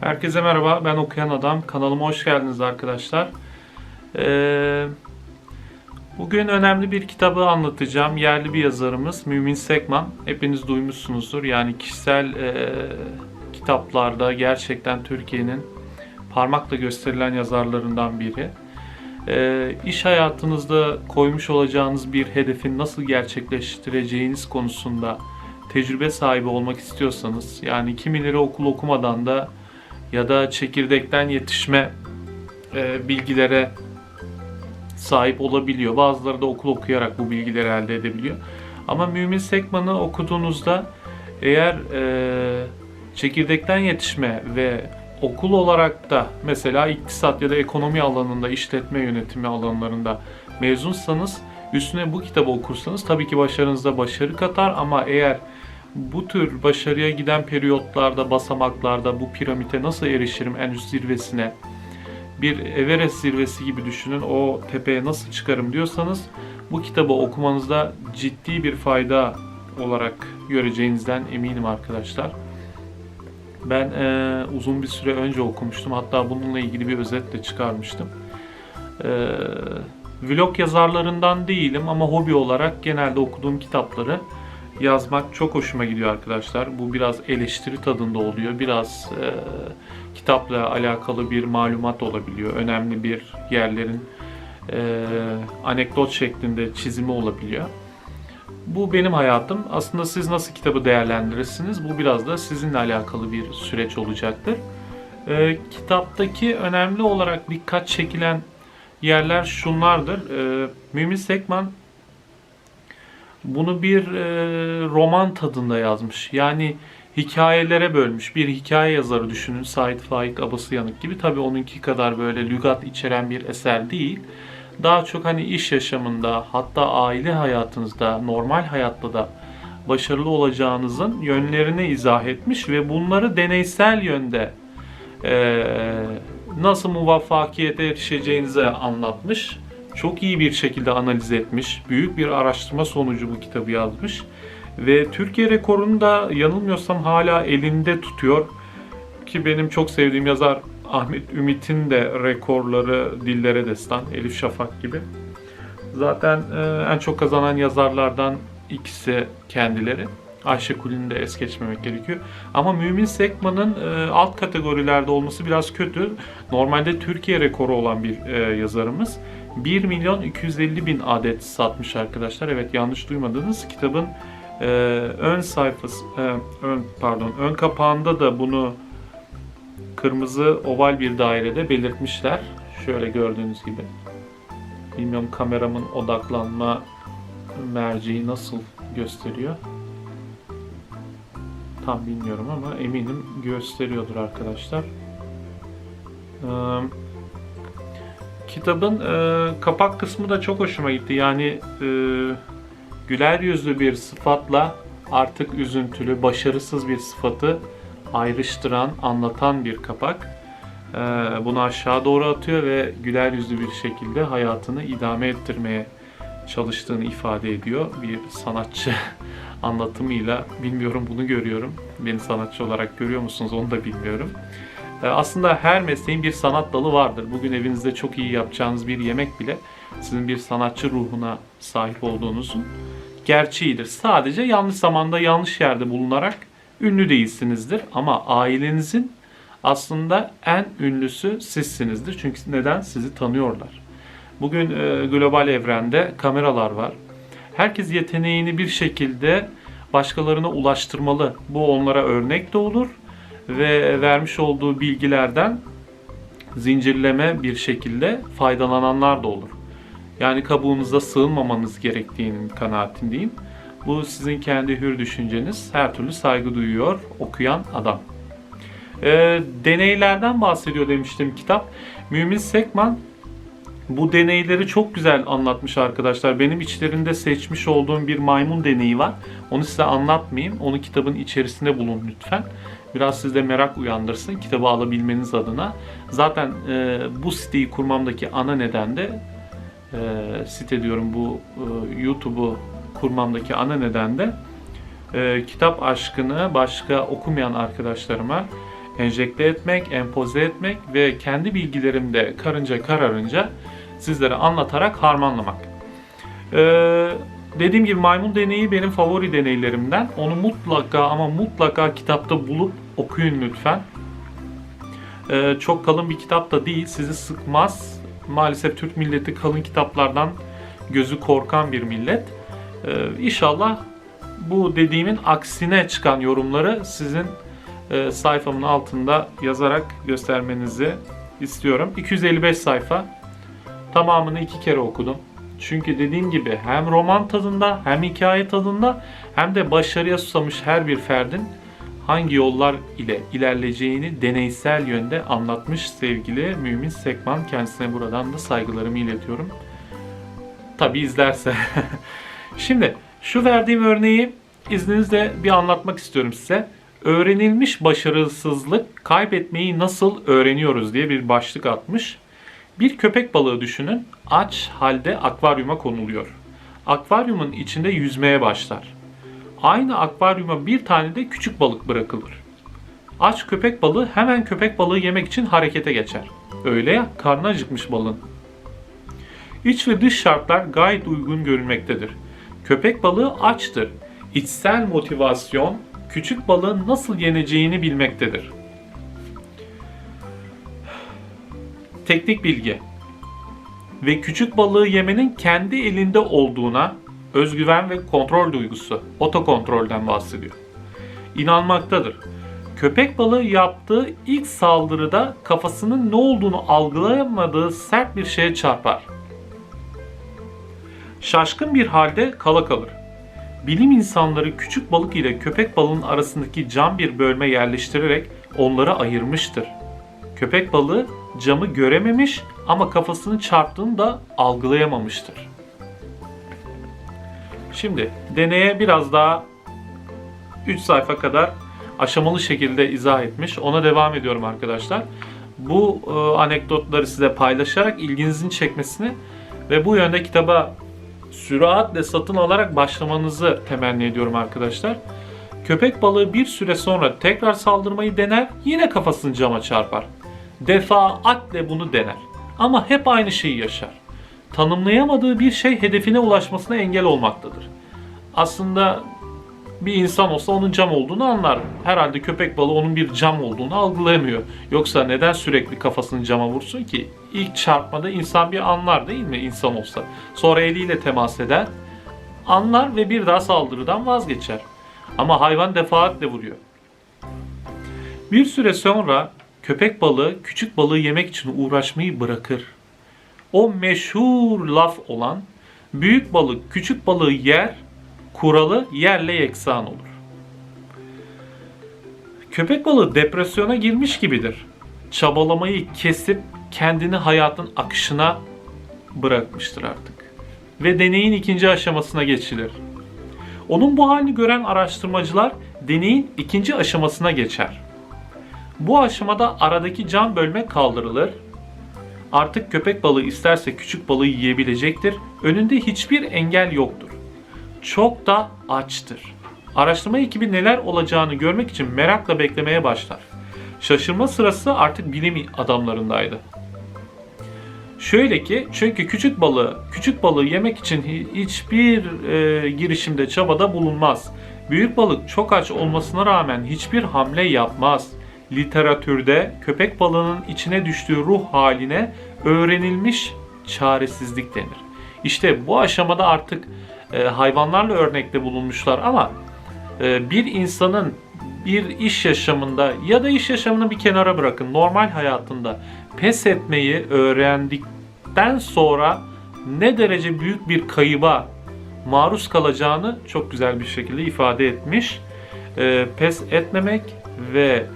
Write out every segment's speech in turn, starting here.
Herkese merhaba, ben Okuyan Adam. Kanalıma hoş geldiniz arkadaşlar. Ee, bugün önemli bir kitabı anlatacağım. Yerli bir yazarımız Mümin Sekman. Hepiniz duymuşsunuzdur. Yani kişisel e, kitaplarda gerçekten Türkiye'nin parmakla gösterilen yazarlarından biri. Ee, iş hayatınızda koymuş olacağınız bir hedefin nasıl gerçekleştireceğiniz konusunda tecrübe sahibi olmak istiyorsanız yani kimileri okul okumadan da ya da çekirdekten yetişme e, bilgilere sahip olabiliyor. Bazıları da okul okuyarak bu bilgileri elde edebiliyor. Ama Mümin Sekman'ı okuduğunuzda eğer e, çekirdekten yetişme ve okul olarak da mesela iktisat ya da ekonomi alanında, işletme yönetimi alanlarında mezunsanız üstüne bu kitabı okursanız tabii ki başarınızda başarı katar ama eğer bu tür başarıya giden periyotlarda, basamaklarda bu piramite nasıl erişirim en üst zirvesine bir Everest zirvesi gibi düşünün o tepeye nasıl çıkarım diyorsanız bu kitabı okumanızda ciddi bir fayda olarak göreceğinizden eminim arkadaşlar. Ben e, uzun bir süre önce okumuştum. Hatta bununla ilgili bir özet de çıkarmıştım. E, vlog yazarlarından değilim ama hobi olarak genelde okuduğum kitapları yazmak çok hoşuma gidiyor arkadaşlar. Bu biraz eleştiri tadında oluyor. Biraz e, kitapla alakalı bir malumat olabiliyor. Önemli bir yerlerin e, anekdot şeklinde çizimi olabiliyor. Bu benim hayatım. Aslında siz nasıl kitabı değerlendirirsiniz? Bu biraz da sizinle alakalı bir süreç olacaktır. E, kitaptaki önemli olarak dikkat çekilen yerler şunlardır. E, Mümin Sekman bunu bir e, roman tadında yazmış. Yani hikayelere bölmüş. Bir hikaye yazarı düşünün. Said Faik Abasıyanık gibi. Tabii onunki kadar böyle lügat içeren bir eser değil. Daha çok hani iş yaşamında hatta aile hayatınızda, normal hayatta da başarılı olacağınızın yönlerini izah etmiş ve bunları deneysel yönde e, nasıl muvaffakiyete erişeceğinizi anlatmış çok iyi bir şekilde analiz etmiş. Büyük bir araştırma sonucu bu kitabı yazmış. Ve Türkiye rekorunu da yanılmıyorsam hala elinde tutuyor. Ki benim çok sevdiğim yazar Ahmet Ümit'in de rekorları dillere destan. Elif Şafak gibi. Zaten e, en çok kazanan yazarlardan ikisi kendileri. Ayşe Kulin'i de es geçmemek gerekiyor. Ama Mümin Sekman'ın e, alt kategorilerde olması biraz kötü. Normalde Türkiye rekoru olan bir e, yazarımız. 1 milyon 250 bin adet satmış arkadaşlar. Evet yanlış duymadınız. Kitabın e, ön sayfası, e, ön pardon, ön kapağında da bunu kırmızı oval bir dairede belirtmişler. Şöyle gördüğünüz gibi. Bilmiyorum kameramın odaklanma merceği nasıl gösteriyor. Tam bilmiyorum ama eminim gösteriyordur arkadaşlar. Ee, kitabın e, kapak kısmı da çok hoşuma gitti. Yani e, güler yüzlü bir sıfatla artık üzüntülü, başarısız bir sıfatı ayrıştıran, anlatan bir kapak. E, bunu aşağı doğru atıyor ve güler yüzlü bir şekilde hayatını idame ettirmeye çalıştığını ifade ediyor. Bir sanatçı anlatımıyla bilmiyorum bunu görüyorum. Beni sanatçı olarak görüyor musunuz onu da bilmiyorum. Ee, aslında her mesleğin bir sanat dalı vardır. Bugün evinizde çok iyi yapacağınız bir yemek bile sizin bir sanatçı ruhuna sahip olduğunuzun gerçeğidir. Sadece yanlış zamanda yanlış yerde bulunarak ünlü değilsinizdir. Ama ailenizin aslında en ünlüsü sizsinizdir. Çünkü neden? Sizi tanıyorlar. Bugün e, global evrende kameralar var. Herkes yeteneğini bir şekilde başkalarına ulaştırmalı. Bu onlara örnek de olur ve vermiş olduğu bilgilerden zincirleme bir şekilde faydalananlar da olur. Yani kabuğunuza sığınmamanız gerektiğinin kanaatindeyim. Bu sizin kendi hür düşünceniz. Her türlü saygı duyuyor okuyan adam. E, deneylerden bahsediyor demiştim kitap. Mümin Sekman bu deneyleri çok güzel anlatmış arkadaşlar. Benim içlerinde seçmiş olduğum bir maymun deneyi var. Onu size anlatmayayım. Onu kitabın içerisinde bulun lütfen. Biraz sizde merak uyandırsın kitabı alabilmeniz adına. Zaten e, bu siteyi kurmamdaki ana neden de e, site diyorum bu e, YouTube'u kurmamdaki ana neden de e, kitap aşkını başka okumayan arkadaşlarıma enjekte etmek, empoze etmek ve kendi bilgilerimde karınca kararınca sizlere anlatarak harmanlamak. Ee, dediğim gibi maymun deneyi benim favori deneylerimden. Onu mutlaka ama mutlaka kitapta bulup okuyun lütfen. Ee, çok kalın bir kitap da değil, sizi sıkmaz. Maalesef Türk milleti kalın kitaplardan gözü korkan bir millet. Ee, inşallah bu dediğimin aksine çıkan yorumları sizin e, sayfamın altında yazarak göstermenizi istiyorum. 255 sayfa. Tamamını iki kere okudum. Çünkü dediğim gibi hem roman tadında hem hikaye tadında hem de başarıya susamış her bir ferdin hangi yollar ile ilerleyeceğini deneysel yönde anlatmış sevgili Mümin Sekman. Kendisine buradan da saygılarımı iletiyorum. Tabi izlerse. Şimdi şu verdiğim örneği izninizle bir anlatmak istiyorum size. Öğrenilmiş başarısızlık kaybetmeyi nasıl öğreniyoruz diye bir başlık atmış. Bir köpek balığı düşünün. Aç halde akvaryuma konuluyor. Akvaryumun içinde yüzmeye başlar. Aynı akvaryuma bir tane de küçük balık bırakılır. Aç köpek balığı hemen köpek balığı yemek için harekete geçer. Öyle ya, karnı acıkmış balığın. İç ve dış şartlar gayet uygun görünmektedir. Köpek balığı açtır. İçsel motivasyon küçük balığın nasıl yeneceğini bilmektedir. Teknik bilgi ve küçük balığı yemenin kendi elinde olduğuna özgüven ve kontrol duygusu, otokontrolden bahsediyor. İnanmaktadır. Köpek balığı yaptığı ilk saldırıda kafasının ne olduğunu algılayamadığı sert bir şeye çarpar. Şaşkın bir halde kala kalır. Bilim insanları küçük balık ile köpek balığının arasındaki cam bir bölme yerleştirerek onları ayırmıştır. Köpek balığı camı görememiş ama kafasını çarptığını da algılayamamıştır. Şimdi deneye biraz daha 3 sayfa kadar aşamalı şekilde izah etmiş. Ona devam ediyorum arkadaşlar. Bu e, anekdotları size paylaşarak ilginizin çekmesini ve bu yönde kitaba süratle satın alarak başlamanızı temenni ediyorum arkadaşlar. Köpek balığı bir süre sonra tekrar saldırmayı dener, yine kafasını cama çarpar. Defaatle bunu dener. Ama hep aynı şeyi yaşar. Tanımlayamadığı bir şey hedefine ulaşmasına engel olmaktadır. Aslında bir insan olsa onun cam olduğunu anlar. Herhalde köpek balığı onun bir cam olduğunu algılayamıyor. Yoksa neden sürekli kafasını cama vursun ki? İlk çarpmada insan bir anlar değil mi insan olsa? Sonra eliyle temas eder, anlar ve bir daha saldırıdan vazgeçer. Ama hayvan defaatle vuruyor. Bir süre sonra köpek balığı küçük balığı yemek için uğraşmayı bırakır. O meşhur laf olan büyük balık küçük balığı yer, kuralı yerle yeksan olur. Köpek balığı depresyona girmiş gibidir. Çabalamayı kesip kendini hayatın akışına bırakmıştır artık. Ve deneyin ikinci aşamasına geçilir. Onun bu halini gören araştırmacılar deneyin ikinci aşamasına geçer. Bu aşamada aradaki cam bölme kaldırılır. Artık köpek balığı isterse küçük balığı yiyebilecektir. Önünde hiçbir engel yoktur. Çok da açtır. Araştırma ekibi neler olacağını görmek için merakla beklemeye başlar. Şaşırma sırası artık bilim adamlarındaydı. Şöyle ki çünkü küçük balığı küçük balığı yemek için hiçbir e, girişimde çabada bulunmaz. Büyük balık çok aç olmasına rağmen hiçbir hamle yapmaz. Literatürde köpek balığının içine düştüğü ruh haline öğrenilmiş çaresizlik denir. İşte bu aşamada artık e, hayvanlarla örnekte bulunmuşlar ama e, bir insanın bir iş yaşamında ya da iş yaşamını bir kenara bırakın normal hayatında pes etmeyi öğrendikten sonra ne derece büyük bir kayıba maruz kalacağını çok güzel bir şekilde ifade etmiş. E, pes etmemek ve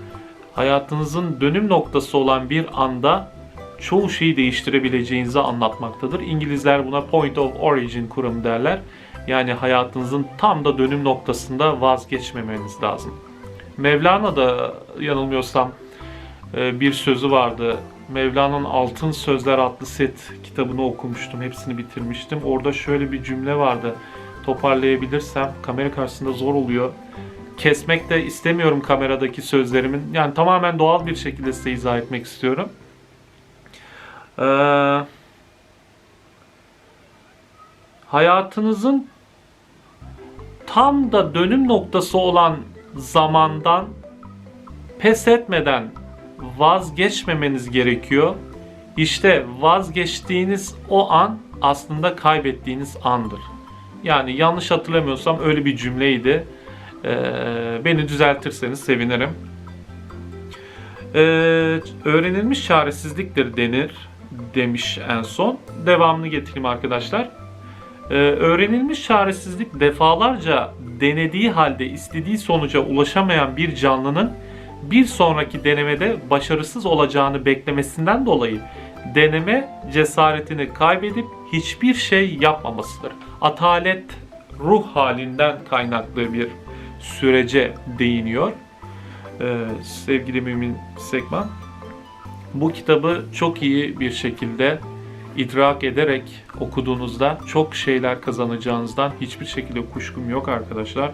hayatınızın dönüm noktası olan bir anda çoğu şeyi değiştirebileceğinizi anlatmaktadır. İngilizler buna point of origin kuramı derler. Yani hayatınızın tam da dönüm noktasında vazgeçmemeniz lazım. Mevlana da yanılmıyorsam e, bir sözü vardı. Mevlana'nın Altın Sözler adlı set kitabını okumuştum. Hepsini bitirmiştim. Orada şöyle bir cümle vardı. Toparlayabilirsem kamera karşısında zor oluyor. Kesmek de istemiyorum kameradaki sözlerimin. Yani tamamen doğal bir şekilde size izah etmek istiyorum. Ee, hayatınızın tam da dönüm noktası olan zamandan pes etmeden vazgeçmemeniz gerekiyor. İşte vazgeçtiğiniz o an aslında kaybettiğiniz andır. Yani yanlış hatırlamıyorsam öyle bir cümleydi. Ee, beni düzeltirseniz sevinirim. Ee, öğrenilmiş çaresizliktir denir demiş en son. Devamını getireyim arkadaşlar. Ee, öğrenilmiş çaresizlik defalarca denediği halde istediği sonuca ulaşamayan bir canlının bir sonraki denemede başarısız olacağını beklemesinden dolayı deneme cesaretini kaybedip hiçbir şey yapmamasıdır. Atalet ruh halinden kaynaklı bir sürece değiniyor. Ee, sevgili Mümin Sekman. Bu kitabı çok iyi bir şekilde idrak ederek okuduğunuzda çok şeyler kazanacağınızdan hiçbir şekilde kuşkum yok arkadaşlar.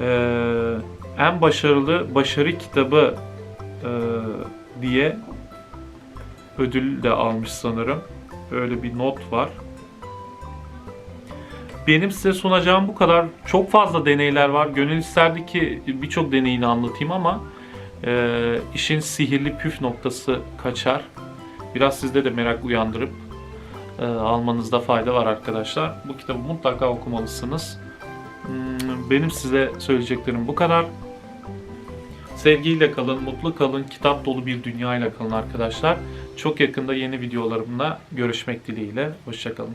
Ee, en başarılı başarı kitabı e, diye ödül de almış sanırım. Öyle bir not var. Benim size sunacağım bu kadar. Çok fazla deneyler var. Gönül isterdi ki birçok deneyini anlatayım ama e, işin sihirli püf noktası kaçar. Biraz sizde de merak uyandırıp e, almanızda fayda var arkadaşlar. Bu kitabı mutlaka okumalısınız. Hmm, Benim size söyleyeceklerim bu kadar. Sevgiyle kalın, mutlu kalın, kitap dolu bir dünyayla kalın arkadaşlar. Çok yakında yeni videolarımla görüşmek dileğiyle. Hoşçakalın.